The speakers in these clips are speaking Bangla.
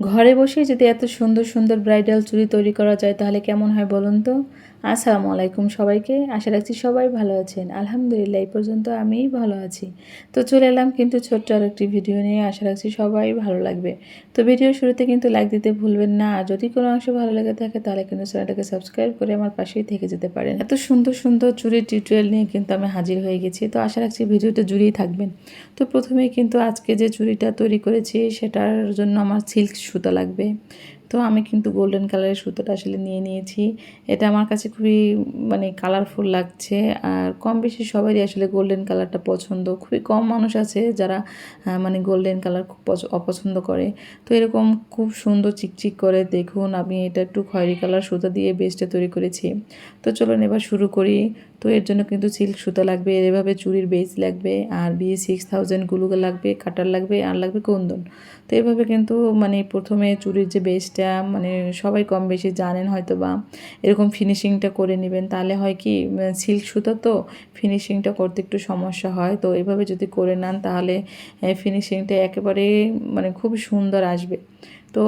ঘরে বসে যদি এত সুন্দর সুন্দর ব্রাইডাল চুড়ি তৈরি করা যায়, তাহলে কেমন হয় বলুন তো? আসসালামু আলাইকুম সবাইকে। আশা রাখছি সবাই ভালো আছেন। আলহামদুলিল্লাহ, এই পর্যন্ত আমিই ভালো আছি। তো চলে এলাম কিন্তু ছোট্ট আর একটি ভিডিও নিয়ে। আশা রাখছি সবাই ভালো লাগবে। তো ভিডিও শুরুতে কিন্তু লাইক দিতে ভুলবেন না। আর যদি কোনো অংশ ভালো লেগে থাকে, তাহলে কিন্তু চ্যানেলটাকে সাবস্ক্রাইব করে আমার পাশেই থেকে যেতে পারেন। এত সুন্দর সুন্দর চুরির টিউটোরিয়াল নিয়ে কিন্তু আমি হাজির হয়ে গেছি। তো আশা রাখছি ভিডিওটা জুড়েই থাকবেন। তো প্রথমেই কিন্তু আজকে যে চুরিটা তৈরি করেছি, সেটার জন্য আমার সিল্ক সুতা লাগবে। তো আমি কিন্তু গোল্ডেন কালারের সুতোটা আসলে নিয়ে নিয়েছি। এটা আমার কাছে খুবই মানে কালারফুল লাগছে। আর কম বেশি সবারই আসলে গোল্ডেন কালারটা পছন্দ। খুবই কম মানুষ আছে যারা মানে গোল্ডেন কালার খুব অপছন্দ করে। তো এরকম খুব সুন্দর চিকচিক করে দেখুন, আমি এটা একটু খয়েরি কালার সুতা দিয়ে বেস্টে তৈরি করেছি। তো চলুন এবার শুরু করি। তো এর জন্য কিন্তু সিল্ক সুতা লাগবে, এভাবে চুরির বেস লাগবে, আর বিয়ে সিক্স থাউজেন্ডগুলো লাগবে কাটার লাগবে, আর লাগবে কুন্দন। তো এভাবে কিন্তু মানে প্রথমে চুরির যে বেসটা মানে সবাই কম বেশি জানেন হয়তো বা এরকম ফিনিশিংটা করে নেবেন। তাহলে হয় কি সিল্ক সুতা তো ফিনিশিংটা করতে একটু সমস্যা হয়। তো এভাবে যদি করে নেন, তাহলে ফিনিশিংটা একেবারে মানে খুব সুন্দর আসবে। তো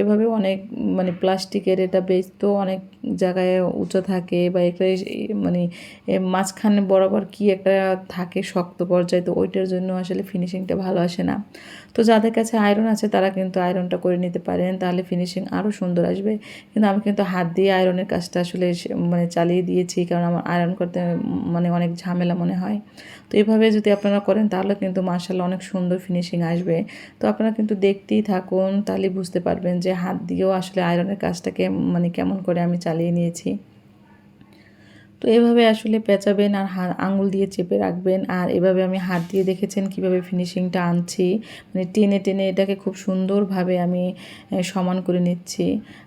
এভাবে অনেক মানে প্লাস্টিকের এটা বেশ তো অনেক জায়গায় উঁচু থাকে বা একটা মানে মাঝখানে বরাবর কি একটা থাকে শক্ত পর্যায়ে, তো ওইটার জন্য আসলে ফিনিশিংটা ভালো আসে না। তো যাদের কাছে আয়রন আছে, তারা কিন্তু আয়রনটা করে নিতে পারেন, তাহলে ফিনিশিং আরও সুন্দর আসবে। কিন্তু আমি কিন্তু হাত দিয়ে আয়রনের কাজটা আসলে মানে চালিয়ে দিয়েছি, কারণ আমার আয়রন করতে মানে অনেক ঝামেলা মনে হয়। তো এভাবে যদি আপনারা করেন, তাহলে কিন্তু মার্শাল অনেক সুন্দর ফিনিশিং আসবে। তো আপনারা কিন্তু দেখতেই থাকুন, তাহলে বুঝতে পারবেন যে হাত দিয়েও আসলে আয়রনের কাজটাকে মানে কেমন করে আমি চালিয়ে নিয়েছি। তো এভাবে আসলে পেঁচাবেন আর হাত আঙুল দিয়ে চেপে রাখবেন। আর এভাবে আমি হাত দিয়ে দেখেছেন কীভাবে ফিনিশিংটা আনছি। মানে টেনে টেনে এটাকে খুব সুন্দরভাবে আমি সমান করে নিচ্ছি।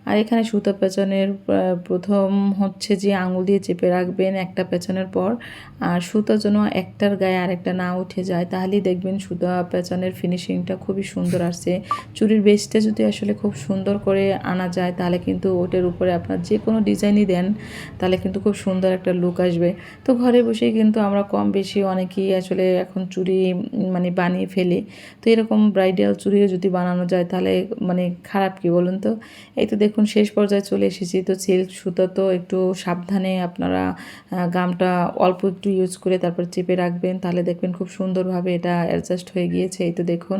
আর এখানে সুতো পেঁচানোর প্রথম হচ্ছে যে আঙুল দিয়ে চেপে রাখবেন একটা পেঁচানোর পর। আর সুতো যেন একটার গায়ে আরেকটা না উঠে যায়, তাহলেই দেখবেন সুতা পেঁচানোর ফিনিশিংটা খুবই সুন্দর আসছে। চুরির বেসটা যদি আসলে খুব সুন্দর করে আনা যায়, তাহলে কিন্তু ওটার উপরে আপনার যে কোনো ডিজাইনই দেন, তাহলে কিন্তু খুব সুন্দর একটা লুক আসবে। তো ঘরে বসেই কিন্তু আমরা কম বেশি অনেকেই আসলে এখন চুড়ি মানে বানিয়ে ফেলি। তো এরকম ব্রাইডাল চুড়িও যদি বানানো যায় তাহলে মানে খারাপ কি বলুন তো? এই তো দেখুন শেষ পর্যায়ে চলে এসেছি। তো সিল্ক সুতো তো একটু সাবধানে আপনারা গামটা অল্প একটু ইউজ করে তারপর চেপে রাখবেন। তাহলে দেখবেন খুব সুন্দরভাবে এটা অ্যাডজাস্ট হয়ে গিয়েছে। এই তো দেখুন।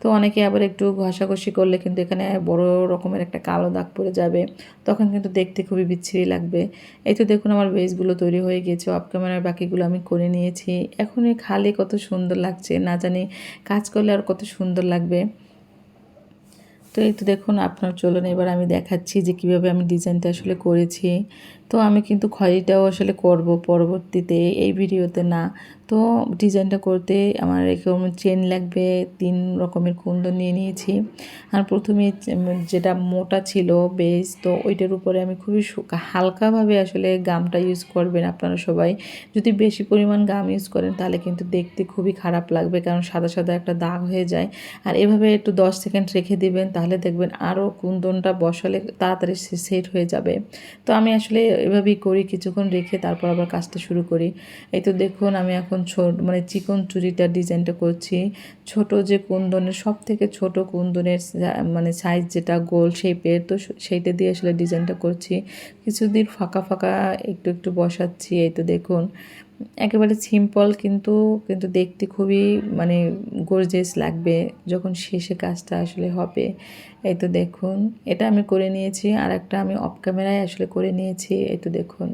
তো অনেকে আবার একটু ঘষাঘষি করলে কিন্তু এখানে বড় রকমের একটা কালো দাগ পড়ে যাবে। তখন কিন্তু দেখতে খুবই বিচ্ছিরি লাগবে। এই তো দেখুন আমার বেস কাজগুলো তৈরি হয়ে গেছে অফ ক্যামেরার বাকিগুলো আমি করে নিয়েছি। এখন এই খালে কত সুন্দর লাগছে, না জানি কাজ করলে আর কত সুন্দর লাগবে। তো এই তো দেখুন, আপনার চলুন এবার আমি দেখাচ্ছি যে কীভাবে আমি ডিজাইনটা আসলে করেছি। তো আমি কিন্তু খয়েরিটাও আসলে করব পরবর্তীতে এই ভিডিওতে না। তো ডিজাইনটা করতে আমার এরকম চেন লাগবে, তিন রকমের কুন্দন নিয়ে নিয়েছি। আর প্রথমে যেটা মোটা ছিল বেস তো ওইটার উপরে আমি খুবই হালকাভাবে আসলে গামটা ইউজ করবেন আপনারা সবাই। যদি বেশি পরিমাণ গাম ইউজ করেন তাহলে কিন্তু দেখতে খুবই খারাপ লাগবে, কারণ সাদা সাদা একটা দাগ হয়ে যায়। আর এভাবে একটু দশ সেকেন্ড রেখে দিবেন, তাহলে দেখবেন আরও কুন্দনটা বসালে তাড়াতাড়ি সেট হয়ে যাবে। তো আমি আসলে এভাবেই করি, কিছুক্ষণ রেখে তারপর আবার কাজটা শুরু করি। এই তো দেখুন, আমি এখন ছোট মানে চিকন চুরিটার ডিজাইনটা করছি। ছোট যে কুন্দনের সব থেকে ছোট কুন্দনের মানে সাইজ যেটা গোল শেপের তো সেইটা দিয়ে আসলে ডিজাইনটা করছি। কিছুদিন ফাঁকা ফাঁকা একটু একটু বসাচ্ছি, এই তো দেখুন। একেবারে সিম্পল কিন্তু কিন্তু দেখতে খুবই মানে গর্জেস লাগবে যখন শেষে কাজটা আসলে হবে। এই তো দেখুন, এটা আমি করে নিয়েছি আর একটা আমি অফ ক্যামেরায় আসলে করে নিয়েছি, এই তো দেখুন।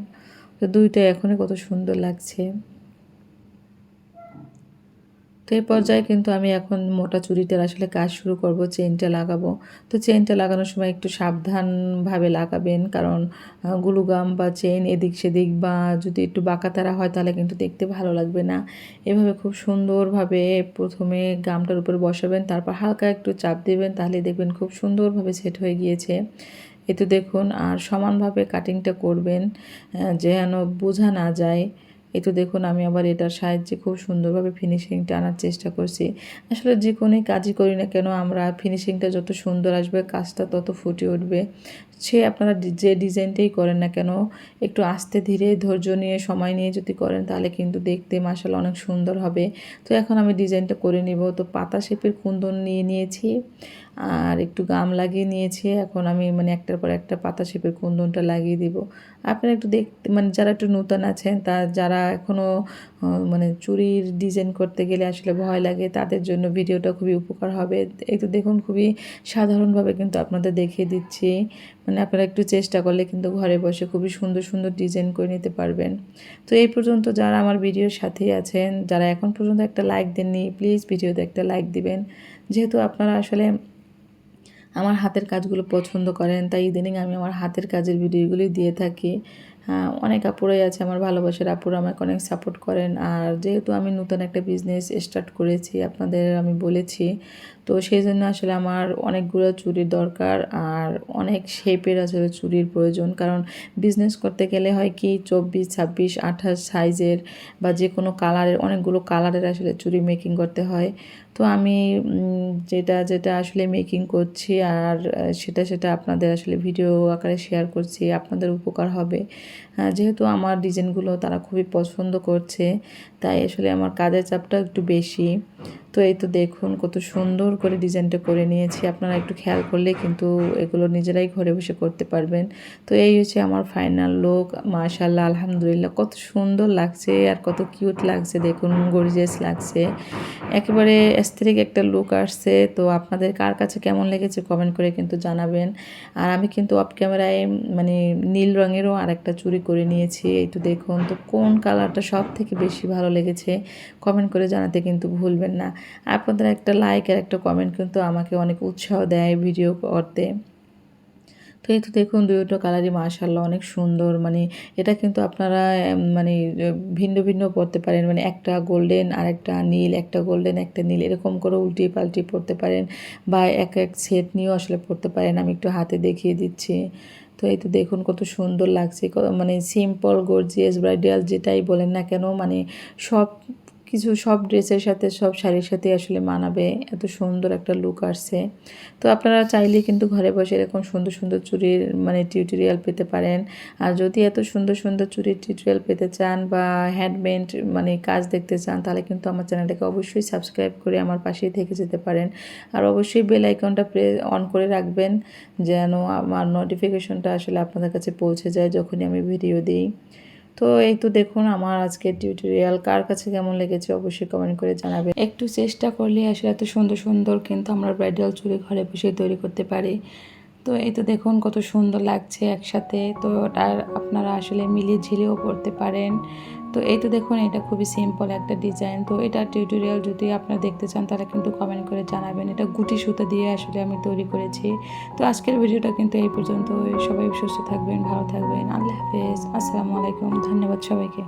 তো দুইটা এখনই কত সুন্দর লাগছে। তো এই পর্যায়ে কিন্তু আমি এখন মোটা চুরিটার আসলে কাজ শুরু করব চেনটা লাগাবো। তো চেনটা লাগানোর সময় একটু সাবধানভাবে লাগাবেন, কারণ গুলুগাম বা চেন এদিক সেদিক বা যদি একটু বাঁকাতারা হয় তাহলে কিন্তু দেখতে ভালো লাগবে না। এভাবে খুব সুন্দরভাবে প্রথমে গামটার উপরে বসাবেন, তারপর হালকা একটু চাপ দেবেন তাহলে দেখবেন খুব সুন্দরভাবে সেট হয়ে গিয়েছে। এতে দেখুন আর সমানভাবে কাটিংটা করবেন যেন বোঝা না যায়। এই তো দেখুন, আমি আবার এটার সাহায্যে খুব সুন্দরভাবে ফিনিশিংটা আনার চেষ্টা করছি। আসলে যে কোনো কাজই করি না কেন, আমরা ফিনিশিংটা যত সুন্দর আসবে, কাজটা তত ফুটে উঠবে। সে আপনারা যে ডিজাইনটাই করেন না কেন, একটু আস্তে ধীরে ধৈর্য নিয়ে, সময় নিয়ে যদি করেন, তাহলে কিন্তু দেখতে মাসাল অনেক সুন্দর হবে। তো এখন আমি ডিজাইনটা করে নিব। তো পাতা শেপের কুন্দন নিয়ে নিয়েছি। আর একটু গাম লাগিয়ে নিয়েছি। এখন আমি মানে একটার পর একটা পাতা শেপের কুন্দনটা লাগিয়ে দিব। আপনারা একটু দেখতে মানে যারা একটু নূতন আছেন, তা যারা এখনও মানে চুরির ডিজাইন করতে গেলে আসলে ভয় লাগে, তাদের জন্য ভিডিওটা খুবই উপকার হবে। এই তো দেখুন, খুবই সাধারণভাবে কিন্তু আপনাদের দেখিয়ে দিচ্ছি। মানে আপনারা একটু চেষ্টা করলে কিন্তু ঘরে বসে খুবই সুন্দর সুন্দর ডিজাইন করে নিতে পারবেন। তো এই পর্যন্ত যারা আমার ভিডিওর সাথেই আছেন, যারা এখন পর্যন্ত একটা লাইক দেননি, প্লিজ ভিডিওতে একটা লাইক দিবেন। যেহেতু আপনারা আসলে আমার হাতের কাজগুলো পছন্দ করেন, তাই ইদানিং আমি আমার হাতের কাজের ভিডিওগুলি দিয়ে থাকি। হ্যাঁ অনেক আপুরাই আছে, আমার ভালোবাসার আপুর আমাকে অনেক সাপোর্ট করেন। আর যেহেতু আমি নতুন একটা বিজনেস স্টার্ট করেছি, আপনাদের আমি বলেছি তো সেই জন্য আসলে আমার অনেকগুলো চুরির দরকার আর অনেক শেপের আসলে চুরির প্রয়োজন। কারণ বিজনেস করতে গেলে হয় কি, চব্বিশ, ছাব্বিশ, আঠাশ সাইজের বা যে কোনো কালারের অনেকগুলো কালারের আসলে চুরি মেকিং করতে হয়। তো আমি যেটা যেটা আসলে মেকিং করছি আর সেটা সেটা আপনাদের আসলে ভিডিও আকারে শেয়ার করছি, আপনাদের উপকার হবে। যেহেতু আমার ডিজাইনগুলো তারা খুবই পছন্দ করছে, তাই আসলে আমার কাজের চাপটা একটু বেশি। তো এই তো দেখুন কত সুন্দর করে ডিজাইনটা করে নিয়েছি। আপনারা একটু খেয়াল করলে কিন্তু এগুলো নিজেরাই ঘরে বসে করতে পারবেন। তো এই হচ্ছে আমার ফাইনাল লুক মাশাল্লাহ আলহামদুলিল্লাহ, কত সুন্দর লাগছে আর কত কিউট লাগছে। দেখুন গর্জিয়াস লাগছে। একেবারে অ্যাস্থেটিক একটা লুক আসছে। তো আপনাদের কার কাছে কেমন লেগেছে কমেন্ট করে কিন্তু জানাবেন। আর আমি কিন্তু অফ ক্যামেরায় মানে নীল রঙেরও আর একটা চুরি করে নিয়েছি। এই তো দেখুন, তো কোন কালারটা সব থেকে বেশি ভালো লেগেছে? কমেন্ট করে জানাতে কিন্তু ভুলবেন না। আপনাদের একটা লাইক আর একটা কমেন্ট কিন্তু আমাকে অনেক উৎসাহ দেয় ভিডিও করতে। তো এই তো দেখুন দুটো কালারই মাশাল্লাহ অনেক সুন্দর। মানে এটা কিন্তু আপনারা মানে ভিন্ন ভিন্ন পড়তে পারেন। মানে একটা গোল্ডেন আর একটা নীল, একটা গোল্ডেন একটা নীল, এরকম করে উল্টিয়ে পাল্টিয়ে পড়তে পারেন। বা এক এক সেট নিয়েও আসলে পড়তে পারেন। আমি একটু হাতে দেখিয়ে দিচ্ছি। তো এই তো দেখুন, কত সুন্দর লাগছে। মানে সিম্পল গর্জিয়াস ব্রাইডাল যেটাই বলেন না কেন মানে সব কিছু সব ড্রেসের সাথে, সব শাড়ির সাথে আসলে মানাবে। এত সুন্দর একটা লুক আসছে। তো আপনারা চাইলে কিন্তু ঘরে বসে এরকম সুন্দর সুন্দর চুরির মানে টিউটোরিয়াল পেতে পারেন। আর যদি এত সুন্দর সুন্দর চুরির টিউটোরিয়াল পেতে চান বা হ্যান্ডমেড মানে কাজ দেখতে চান, তাহলে কিন্তু আমার চ্যানেলটাকে অবশ্যই সাবস্ক্রাইব করে আমার পাশেই থেকে যেতে পারেন। আর অবশ্যই বেল আইকনটা প্রে অন করে রাখবেন, যেন আমার নোটিফিকেশনটা আসলে আপনাদের কাছে পৌঁছে যায় যখনই আমি ভিডিও দিই। তো এই তো দেখুন আমার আজকের টিউটোরিয়াল কার কাছে কেমন লেগেছে অবশ্যই কমেন্ট করে জানাবে একটু চেষ্টা করলে আসলে এত সুন্দর সুন্দর কিন্তু আমরা ব্রাইডাল চুড়ি ঘরে বসে তৈরি করতে পারি। তো এই তো দেখুন কত সুন্দর লাগছে একসাথে, তো আর আপনারা আসলে মিলিয়ে ঝিলেও পড়তে পারেন। তো এই তো দেখুন, এটা খুবই সিম্পল একটা ডিজাইন তো এটা টিউটোরিয়াল যদি আপনারা দেখতে চান, তাহলে কিন্তু কমেন্ট করে জানাবেন। এটা গুটি সুতা দিয়ে আসলে আমি তৈরি করেছি। তো আজকের ভিডিওটা কিন্তু এই পর্যন্ত সবাই সুস্থ থাকবেন, ভালো থাকবেন। আল্লাহ হাফেজ। আসসালামু আলাইকুম। ধন্যবাদ সবাইকে।